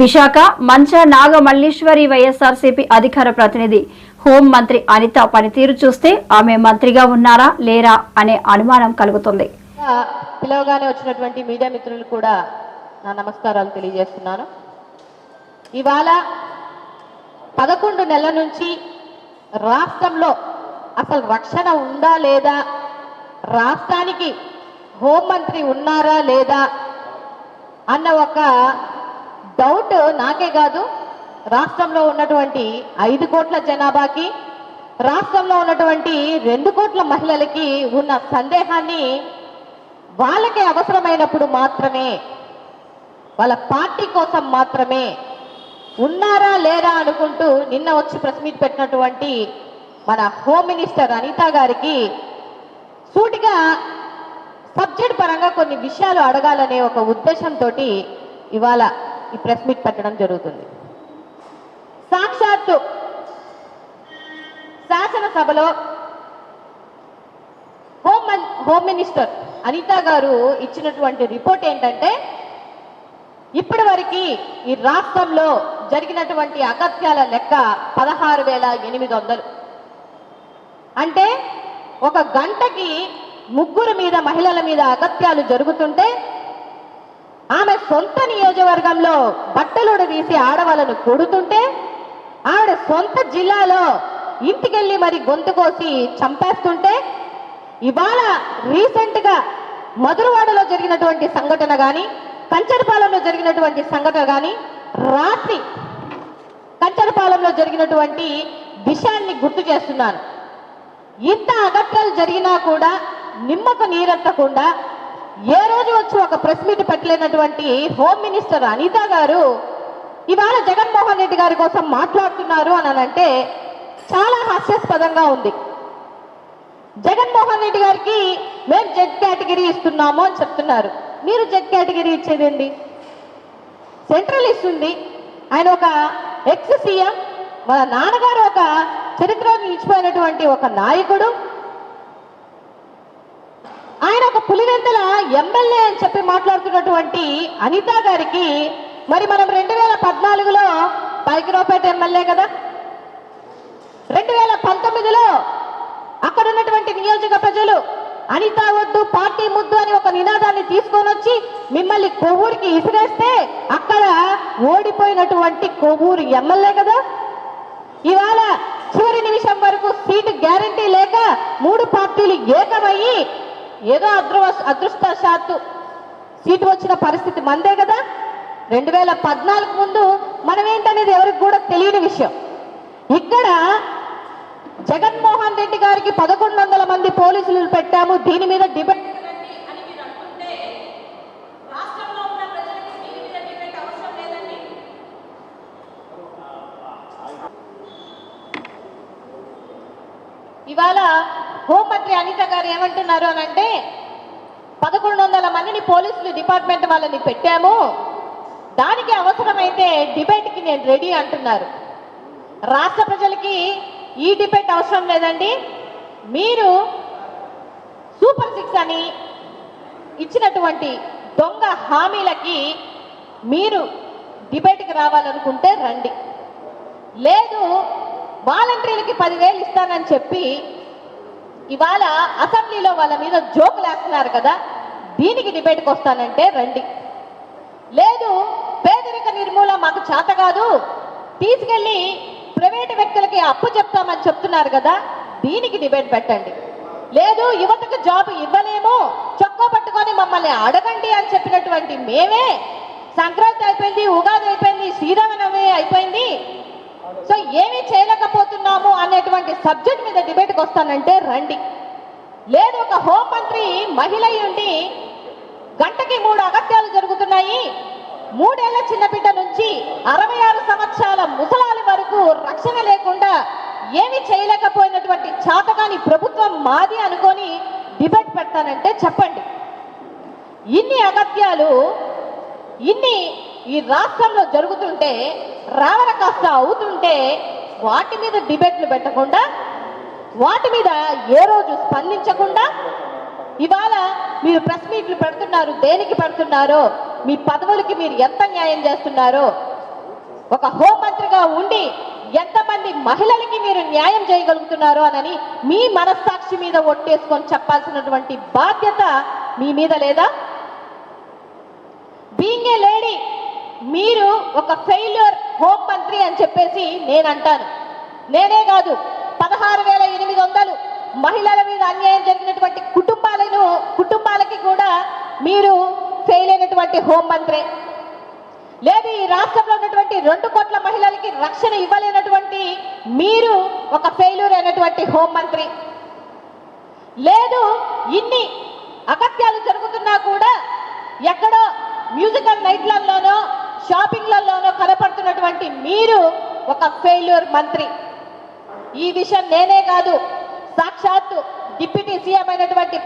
విశాఖ మంచ నాగమల్లీశ్వరి వైఎస్ఆర్సీపీ అధికార ప్రతినిధి హోం మంత్రి అనిత పనితీరు చూస్తే ఆమె మంత్రిగా ఉన్నారా లేరా అనే అనుమానం కలుగుతుంది. పిలవగానే వచ్చినటువంటి మీడియా మిత్రులు కూడా నా నమస్కారాలు తెలియజేస్తున్నాను. ఇవాళ పదకొండు నెలల నుంచి రాష్ట్రంలో అసలు రక్షణ ఉందా లేదా రాష్ట్రానికి హోంమంత్రి ఉన్నారా లేదా అన్న ఒక డౌట్ నాకే కాదు. రాష్ట్రంలో ఉన్నటువంటి ఐదు కోట్ల జనాభాకి రాష్ట్రంలో ఉన్నటువంటి రెండు కోట్ల మహిళలకి ఉన్న సందేహాన్ని వాళ్ళకే అవసరమైనప్పుడు మాత్రమే వాళ్ళ పార్టీ కోసం మాత్రమే ఉన్నారా లేరా అనుకుంటూ నిన్న వచ్చి ప్రెస్ మీట్ పెట్టినటువంటి మన హోమ్ మినిస్టర్ అనిత గారికి సూటిగా సబ్జెక్ట్ పరంగా కొన్ని విషయాలు అడగాలనే ఒక ఉద్దేశంతో ఇవాళ ఈ ప్రెస్ మీట్ పెట్టడం జరుగుతుంది. సాక్షాత్తు శాసనసభలో హోమ్ హోమ్ మినిస్టర్ అనిత గారు ఇచ్చినటువంటి రిపోర్ట్ ఏంటంటే ఇప్పటి వరకు ఈ రాష్ట్రంలో జరిగినటువంటి అగత్యాల లెక్క పదహారు వేల ఎనిమిది వందలు. అంటే ఒక గంటకి ముగ్గురు మీద మహిళల మీద అగత్యాలు జరుగుతుంటే ఆమె సొంత నియోజకవర్గంలో బట్టలుడు తీసి ఆడవాళ్ళను కొడుతుంటే ఆవిడ సొంత జిల్లాలో ఇంటికెళ్ళి మరి గొంతు కోసి చంపేస్తుంటే ఇవాళ రీసెంట్గా మధురవాడలో జరిగినటువంటి సంఘటన కానీ కంచరపాలెంలో జరిగినటువంటి సంఘటన కానీ రాత్రి కంచరపాలెంలో జరిగినటువంటి విషయాన్ని గుర్తు చేస్తున్నాను. ఇంత అగత్యాలు జరిగినా కూడా నిమ్మకు నీరెత్తకుండా ఏ రోజు వచ్చి ఒక ప్రెస్ మీట్ పెట్టలేనటువంటి హోమ్ మినిస్టర్ అనిత గారు ఇవాళ జగన్మోహన్ రెడ్డి గారి కోసం మాట్లాడుతున్నారు అని అంటే చాలా హాస్యాస్పదంగా ఉంది. జగన్మోహన్ రెడ్డి గారికి మేము జెడ్ కేటగిరీ ఇస్తున్నాము అని చెప్తున్నారు. మీరు జెడ్ కేటగిరీ ఇచ్చేదండి సెంట్రల్ ఇస్తుంది ఆయన ఒక ఎక్స్ సీఎం మన నాన్నగారు ఒక చరిత్రలో నిలిచిపోయినటువంటి ఒక నాయకుడు. ఆయన ఒక ఎమ్మెల్యే అని చెప్పి మాట్లాడుతున్నటువంటి అనిత గారికి మరి మనం రెండు వేల పద్నాలుగులో పైకిరావుపేట ఎమ్మెల్యే కదా? రెండు వేల పంతొమ్మిదిలో అక్కడ ఉన్నటువంటి నియోజక ప్రజలు అనిత వద్దు పార్టీ ముద్దు అని ఒక నినాదాన్ని తీసుకొని వచ్చి మిమ్మల్ని కొవ్వూరికి ఇసిరేస్తే అక్కడ ఓడిపోయినటువంటి కొవ్వూరు ఎమ్మెల్యే కదా? ఇవాళ చివరి నిమిషం వరకు సీటు గ్యారంటీ లేక మూడు పార్టీలు ఏకమయ్యి ఏదో అదృ అదృష్టశాత్తు సీటు వచ్చిన పరిస్థితి మందే కదా? రెండు వేల పద్నాలుగు ముందు మనం ఏంటనేది ఎవరికి కూడా తెలియని విషయం. ఇక్కడ జగన్మోహన్ రెడ్డి గారికి పదకొండు వందల మంది పోలీసులు పెట్టాము దీని మీద డిబేట్ హోంమంత్రి అనిత గారు ఏమంటున్నారు అని అంటే పదకొండు వందల మందిని పోలీసులు డిపార్ట్మెంట్ వాళ్ళని పెట్టాము. దానికి అవసరమైతే డిబేట్కి నేను రెడీ అంటున్నారు. రాష్ట్ర ప్రజలకి ఈ డిబేట్ అవసరం లేదండి. మీరు సూపర్ సిక్స్ అని ఇచ్చినటువంటి దొంగ హామీలకి మీరు డిబేట్కి రావాలనుకుంటే రండి. లేదు వాలంటీర్లకి పదివేలు ఇస్తానని చెప్పి ఇవాళ అసెంబ్లీలో వాళ్ళ మీద జోకులు వేస్తున్నారు కదా దీనికి డిబేట్కి వస్తానంటే రండి. లేదు పేదరిక నిర్మూలన మాకు చేత కాదు తీసుకెళ్ళి ప్రైవేట్ వ్యక్తులకి అప్పు చెప్తామని చెప్తున్నారు కదా దీనికి డిబేట్ పెట్టండి. లేదు యువతకు జాబ్ ఇవ్వలేము చొక్కా పట్టుకొని మమ్మల్ని అడగండి అని చెప్పినటువంటి మేమే సంక్రాంతి అయిపోయింది ఉగాది అయిపోయింది శ్రీరామనవమి అయిపోయింది. సో ఏమీ చేయలేకపోతున్నాము అనేటువంటి సబ్జెక్ట్ మీద దగ్గరికి వస్తానంటే రండి. లేదు ఒక హోంమంత్రి మహిళ ఉండి గంటకి మూడు అగత్యాలు జరుగుతున్నాయి. మూడేళ్ళ చిన్న బిడ్డ నుంచి అరవై ఆరు సంవత్సరాల ముసలాలి వరకు రక్షణ లేకుండా ఏమీ చేయలేకపోయినటువంటి చాతగాని ప్రభుత్వం మాది అనుకొని డిబేట్ పెడతానంటే చెప్పండి. ఇన్ని అగత్యాలు ఇన్ని ఈ రాష్ట్రంలో జరుగుతుంటే రావణ కాస్త అవుతుంటే వాటి మీద డిబేట్లు పెట్టకుండా వాటి మీద ఏ రోజు స్పందించకుండా ఇవాళ మీరు ప్రెస్ మీట్లు పెడుతున్నారు దేనికి పెడుతున్నారో మీ పదవులకి మీరు ఎంత న్యాయం చేస్తున్నారో ఒక హోంమంత్రిగా ఉండి ఎంతమంది మహిళలకి మీరు న్యాయం చేయగలుగుతున్నారో అనని మీ మనస్సాక్షి మీద ఒట్టేసుకొని చెప్పాల్సినటువంటి బాధ్యత మీ మీద లేదా? బీయింగ్ ఏ లేడీ మీరు ఒక ఫెయిల్యూర్ హోం మంత్రి అని చెప్పేసి నేను అంటాను. నేనే కాదు పదహారు వేల ఎనిమిది వందలు మహిళల మీద అన్యాయం జరిగినటువంటి కుటుంబాలను కుటుంబాలకి కూడా మీరు ఫెయిల్ అయినటువంటి హోంమంత్రి లేదు ఈ రాష్ట్రంలో ఉన్నటువంటి రెండు కోట్ల మహిళలకి రక్షణ ఇవ్వలేనటువంటి మీరు ఒక ఫెయిల్యూర్ అయినటువంటి హోంమంత్రి లేదు ఇన్ని అగత్యాలు జరుగుతున్నా కూడా ఎక్కడో మ్యూజికల్ నైట్లలోనో షాపింగ్లలోనో కనపడుతున్నటువంటి మీరు ఒక ఫెయిల్యూర్ మంత్రి. ఈ విషయం నేనే కాదు. సాక్షాత్తు డిప్యూటీ సీఎం అయినటువంటి